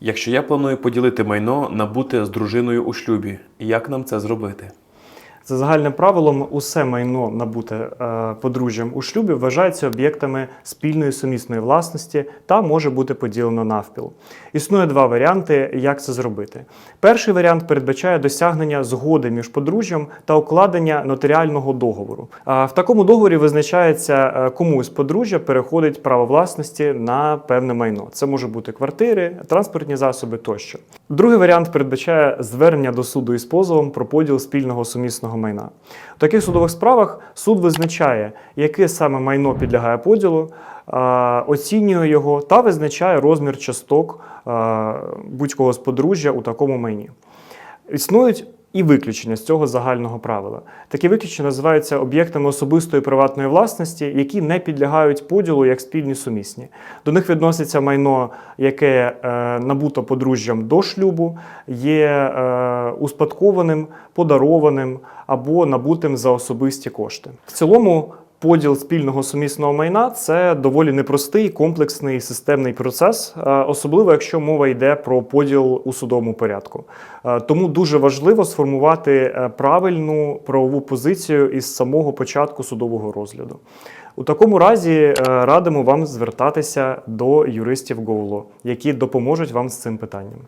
Якщо я планую поділити майно набуте з дружиною у шлюбі, як нам це зробити? За загальним правилом, усе майно набуте е, подружжям у шлюбі вважається об'єктами спільної сумісної власності та може бути поділено навпіл. Існує два варіанти, як це зробити. Перший варіант передбачає досягнення згоди між подружжям та укладення нотаріального договору. В такому договорі визначається, е, кому з подружжя переходить право власності на певне майно. Це може бути квартири, транспортні засоби тощо. Другий варіант передбачає звернення до суду із позовом про поділ спільного сумісного майна. У таких судових справах суд визначає, яке саме майно підлягає поділу, оцінює його та визначає розмір часток будь-кого з подружжя у такому майні. Існують і виключення з цього загального правила. Такі виключення називаються об'єктами особистої приватної власності, які не підлягають поділу як спільні сумісні. До них відноситься майно, яке е, набуто подружжям до шлюбу, є е, успадкованим, подарованим або набутим за особисті кошти. В цілому. Поділ спільного сумісного майна це доволі непростий, комплексний системний процес, е, особливо якщо мова йде про поділ у судовому порядку. Е, Тому дуже важливо сформувати е, правильну правову позицію із самого початку судового розгляду. У такому разі радимо вам звертатися до юристів ГОУЛО, які допоможуть вам з цим питанням.